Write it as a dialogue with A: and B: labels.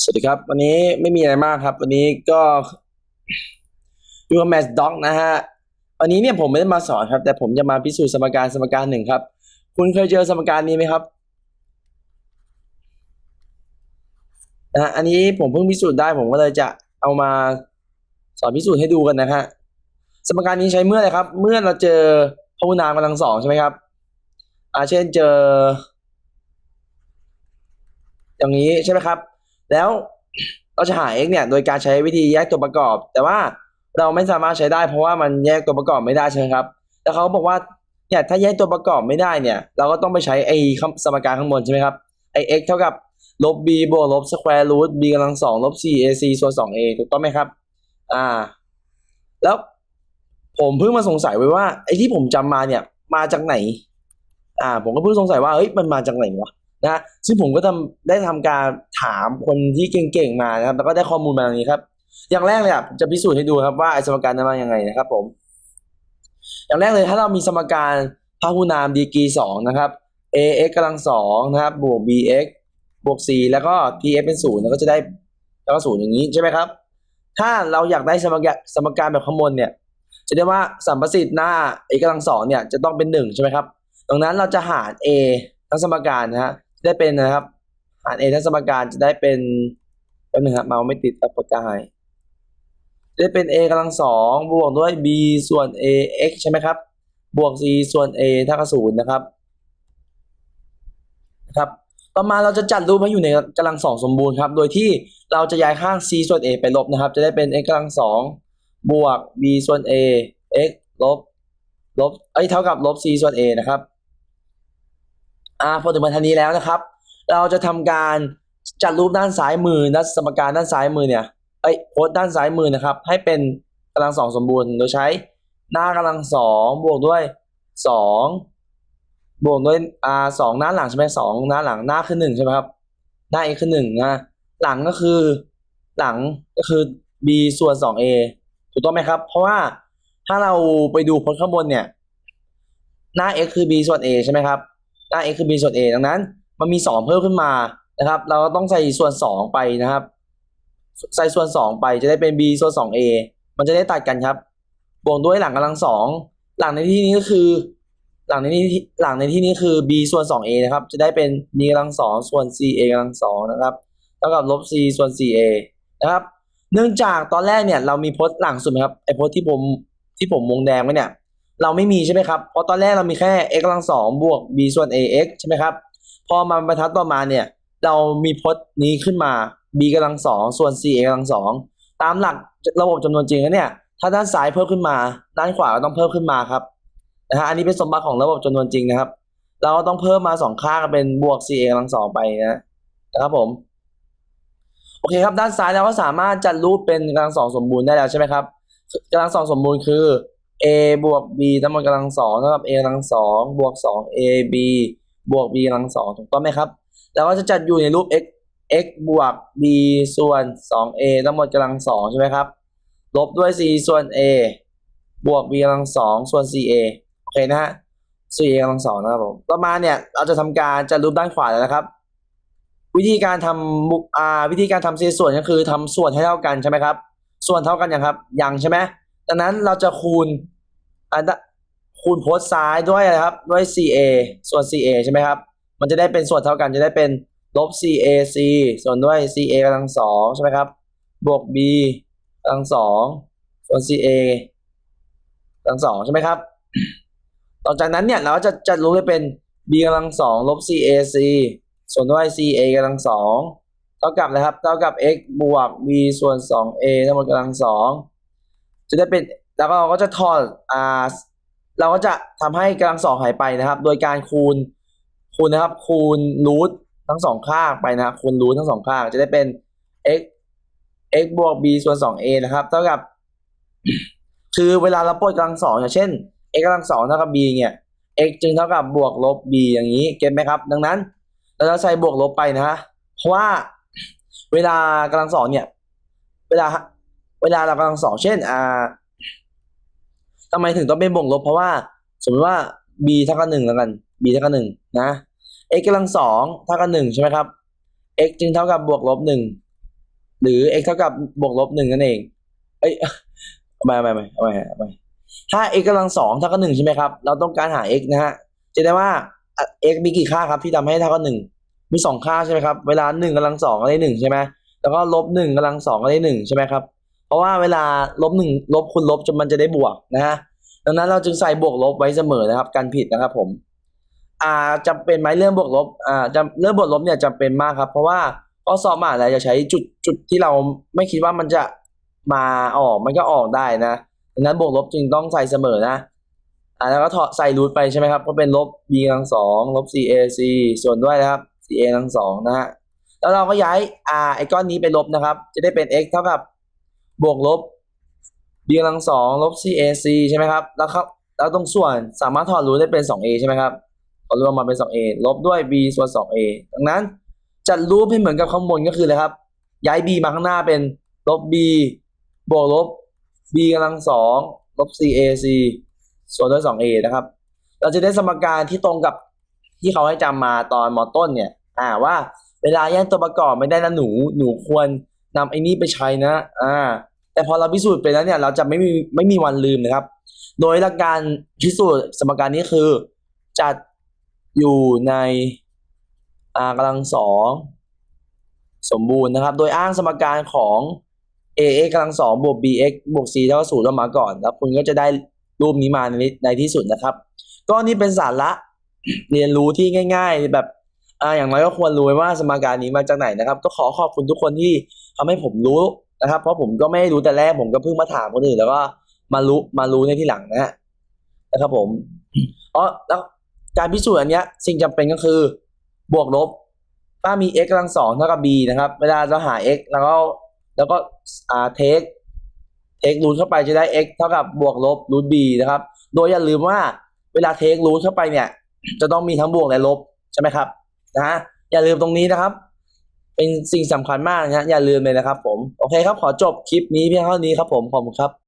A: สวัสดีครับ วันนี้ไม่มีอะไรมากครับ วันนี้ก็อยู่กับแมสด็อกนะฮะวันนี้เนี่ยผมไม่ได้มาสอนครับ แต่ผมจะมาพิสูจน์สมการสมการหนึ่งครับ คุณเคยเจอสมการนี้ไหมครับนะอันนี้ผมเพิ่งพิสูจน์ได้ผมก็เลยจะเอามาสอนพิสูจน์ให้ดูกันนะฮะสมการนี้ใช้เมื่ออะไรครับ เมื่อเราเจอพหุนามกำลังสองใช่ไหมครับอาเช่นเจอ อย่างนี้ใช่ไหมครับ แล้วเราจะหา x เนี่ยโดยการใช้วิธีแยกตัวประกอบ แต่ว่าเราไม่สามารถใช้ได้เพราะว่ามันแยกตัวประกอบไม่ได้ใช่ไหมครับแล้วเขาบอกว่าเนี่ยถ้าแยกตัวประกอบไม่ได้เนี่ย เราก็ต้องไปใช้ไอ้คำสมการข้างบนใช่ไหมครับไอ้ x เท่ากับลบ b บวกลบสแควร์รูท b กำลังสองลบ 4ac ส่วน 2 a ถูกต้องไหมครับ อ่า แล้วผมเพิ่งมาสงสัยไว้ว่าไอ้ที่ผมจำมาเนี่ย มาจากไหน อ่า ผมก็เพิ่งสงสัยว่าเฮ้ยมันมาจากไหนวะ นะซึ่งผมก็ทำได้ทำการถามคนที่เก่งๆมานะครับ แล้วก็ได้ข้อมูลมาอย่างนี้ครับ อย่างแรกเลยอะจะพิสูจน์ให้ดูครับว่าไอสมการนั้นมายังไงนะครับ ผม อย่างแรกเลยถ้าเรามีสมการพหุนามดีกรีสองนะครับ ax กำลังสองนะครับบวก bx บวก c แล้วก็ tx เป็นศูนย์ก็จะได้แล้วก็ศูนย์อย่างนี้ใช่ไหมครับ ถ้าเราอยากได้สมการสมการแบบข้างบนเนี่ย จะได้ว่าสัมประสิทธิ์หน้า a กำลังสองเนี่ยจะต้องเป็นหนึ่งใช่ไหมครับดังนั้นเราจะหาร a ทั้งสมการนะฮะ ได้เป็นนะครับหาร a ทั้งสมการจะได้เป็นแป๊บนึงครับเมาไม่ติดอัปากกาให้ได้เป็น a กำลังสองบวกด้วย b ส่วน a x ใช่ไหมครับ บวก c ส่วน a เท่ากับศูนย์นะครับนะครับ ต่อมาเราจะจัดรูปให้อยู่ในกำลังสองสมบูรณ์ครับ โดยที่เราจะย้ายข้าง c ส่วน a ไปลบนะครับ จะได้เป็น x กำลังสองบวก b ส่วน a x ลบลบเอ้ยเท่ากับลบ c ส่วน a นะครับ อ่าพอถึงบรรทัดนี้แล้วนะครับ เราจะทำการจัดรูปด้านซ้ายมือนะสมการด้านซ้ายมือเนี่ยเอ้โพสต์ด้านซ้ายมือนะครับ ให้เป็นกำลังสองสมบูรณ์โดยใช้หน้ากำลังสองบวกด้วยสองบวกด้วยอ่าสองหน้าหลังใช่ไหมสองหน้าหลังหน้าคือหนึ่งใช่ไหมครับหน้า a คือหนึ่งนะหลังก็คือหลังก็คือ b ส่วน 2a ถูกต้องไหมครับ เพราะว่าถ้าเราไปดูพจน์ข้างบนเนี่ย หน้า x คือ b ส่วน a ใช่ไหมครับ น้า x คือ b ส่วน a ดังนั้น มันมี 2 เพิ่มขึ้นมานะครับ เราต้องใส่ส่วน 2 ไปนะครับ ใส่ส่วน 2 ไปจะได้เป็น b ส่วน 2a มันจะได้ตัดกันครับ บวกด้วยหลังกำลังสองหลังในที่นี้ก็คือ หลังในที่หลังในที่นี้คือ b ส่วน 2a นะครับ จะได้เป็น b กำลังสองส่วน ca กำลังสองนะครับเท่ากับลบ c ส่วน ca นะครับ เนื่องจากตอนแรกเนี่ยเรามีพจน์หลังสุดครับไอพจน์ที่ผมที่ผมวงแดงไว้เนี่ย เราไม่มีใช่ไหมครับ เพราะตอนแรกเรามีแค่ x กำลังสองบวก b ส่วน ax ใช่ไหมครับ พอมาบรรทัดต่อมาเนี่ย เรามีพจน์นี้ขึ้นมา b กำลังสองส่วน c a กำลังสองตามหลักระบบจำนวนจริงแล้วเนี่ย ถ้าด้านซ้ายเพิ่มขึ้นมา ด้านขวาก็ต้องเพิ่มขึ้นมาครับนะฮะอันนี้เป็นสมบัติของระบบจำนวนจริงนะครับ เราก็ต้องเพิ่มมาสองข้าเป็นบวก c a กำลังสองไปนะนะครับผมโอเคครับด้านซ้ายเราก็สามารถจัดรูปเป็นกำลังสองสมบูรณ์ได้แล้วใช่ไหมครับกำลังสองสมบูรณ์คือ a บวก b ทั้งหมดกำลังสองเท่ากับ a กำลังสองบวกสอง a b บวก b กำลังสองถูกต้องไหมครับ แล้วก็จะจัดอยู่ในรูป x x บวก b ส่วนสอง a ทั้งหมดกำลังสองใช่ไหมครับ ลบด้วย c ส่วน a บวก b กำลังสองส่วน c a โอเคนะฮะ c a กำลังสองนะครับผม ต่อมาเนี่ย เราจะทำการจัดรูปด้านขวาแล้วนะครับ วิธีการทำมุกอ่าวิธีการทำเศษส่วนก็คือทำส่วนให้เท่ากันใช่ไหมครับ ส่วนเท่ากันยังครับ ยังใช่ไหมดังนั้นเราจะคูณ อันคูณโพสต์ซ้ายด้วยอะไรครับ ด้วย CA ส่วน CA ใช่ไหมครับ มันจะได้เป็นส่วนเท่ากันจะได้เป็นลบ CAC ส่วนด้วย CA กำลังสองใช่ไหมครับ บวก B กำลังสองส่วน CA กำลังสองใช่ไหมครับ ต่อจากนั้นเนี่ยเราจะจัดรูปให้เป็น B กำลังสองลบ CAC ส่วนด้วย CA กำลังสองเท่ากับนะครับ เท่ากับ x บวก b ส่วน 2a ทั้งหมดกำลังสองจะได้เป็น แล้วก็เราก็จะถอดอ่าเราก็จะทำให้กำลังสองหายไปนะครับ โดยการคูณคูณนะครับ คูณรูททั้งสองข้างไปนะครับคูณรูททั้งสองข้างจะได้เป็น x x บวก b ส่วน 2a นะครับ เท่ากับ คือเวลาเราปลดกำลังสองอย่างเช่น x กำลังสองเท่ากับ b เนี่ย x จึงเท่ากับบวกลบ b อย่างนี้เก็ตไหมครับ ดังนั้น เราจะใส่บวกลบไปนะฮะเพราะว่าเวลากำลังสองเนี่ย เวลา เวลาเรากำลังสองเช่นอ่า ทำไมถึงต้องเป็นบวกลบ เพราะว่า สมมติว่า b เท่ากับหนึ่งแล้วกัน b เท่ากับหนึ่งนะ x กำลังสองเท่ากับหนึ่งใช่ไหมครับ x จึงเท่ากับบวกลบหนึ่งหรือ x เท่ากับบวกลบหนึ่งนั่นเอง เอ้ยเอาไปเอาไปเอาไปเอาไปถ้า x กำลังสองเท่ากับหนึ่งใช่ไหมครับ เราต้องการหา x นะฮะจะได้ว่า x มีกี่ค่าครับที่ทำให้เท่ากับหนึ่งมีสองค่าใช่ไหมครับ เวลาหนึ่งกำลังสองก็ได้หนึ่งใช่ไหมแล้วก็ลบหนึ่งกำลังสองก็ได้หนึ่งใช่ไหมครับ ราะว่าเวลาลบหนึ่งลบคูณลบจนมันจะได้บวกนะฮะดังนั้นเราจึงใส่บวกลบไว้เสมอนะครับกันผิดนะครับผมอ่าจำเป็นไหมเรื่องบวกลบอ่าจำเรื่องบวกลบเนี่ยจำเป็นมากครับ เพราะว่าข้อสอบมหาอะไรจะใช้จุดจุดที่เราไม่คิดว่ามันจะมาออกมันก็ออกได้นะดังนั้นบวกลบจึงต้องใส่เสมอนะอ่าแล้วก็ถอดใส่รูทไปใช่ไหมครับก็เป็นลบ b กำลังสองลบ 4ac ส่วนด้วยนะครับ 4a กำลังสองนะฮะแล้วเราก็ย้าย r ไอ้ก้อนนี้ไปลบนะครับ จะได้เป็น x เท่ากับ บวกลบ b กำลังสองลบ 4ac ใช่ไหมครับ แล้วครับ แล้วตรงส่วนสามารถถอดรูทได้เป็น 2a ใช่ไหมครับพอรวมมาเป็น 2a ลบด้วย b ส่วน 2a ดังนั้นจัดรูปให้เหมือนกับข้างบนก็คือเลยครับ ย้าย b มาข้างหน้าเป็นลบ b บวกลบ b กำลังสองลบ 4ac ส่วนด้วย 2a นะครับ เราจะได้สมการที่ตรงกับที่เขาให้จำมาตอนมอต้นเนี่ย อ่าว่าเวลาแยกตัวประกอบไม่ได้นะหนู หนูควร นำไอ้นี่ไปใช้นะ อ่า แต่พอเราพิสูจน์ไปแล้วเนี่ย เราจะไม่มีไม่มีวันลืมนะครับ โดยหลักการพิสูจน์สมการนี้คือ จัดอยู่ในอ่ากำลังสองสมบูรณ์นะครับ โดยอ้างสมการของ ax กำลังสองบวก bx บวก c เท่ากับศูนย์ออกมาก่อนแล้วคุณก็จะได้รูปนี้มาในในที่สุดนะครับ ก็นี่เป็นสาระเรียนรู้ที่ง่าย ๆ แบบ อ่าอย่างน้อยก็ควรรู้ไว้ว่าสมการนี้มาจากไหนนะครับ ก็ขอขอบคุณทุกคนที่ทำให้ผมรู้นะครับ เพราะผมก็ไม่รู้แต่แรกผมก็เพิ่งมาถามคนอื่นแล้วก็มารู้มารู้ในที่หลังนะฮะนะครับผมอ๋อแล้วการพิสูจน์อันเนี้ย สิ่งจำเป็นก็คือบวกลบถ้ามี x กำลังสองเท่ากับ b นะครับ เวลาเราหา x แล้วก็แล้วก็อ่าเทคเทครูทเข้าไปจะได้ x เท่ากับบวกลบรูท b นะครับ โดยอย่าลืมว่าเวลาเทครูทเข้าไปเนี่ย จะต้องมีทั้งบวกและลบใช่ไหมครับ นะฮะอย่าลืมตรงนี้นะครับ เป็นสิ่งสำคัญมากนะฮะอย่าลืมเลยนะครับ ผมโอเคครับขอจบคลิปนี้เพียงเท่านี้ครับ ผมขอบคุณครับ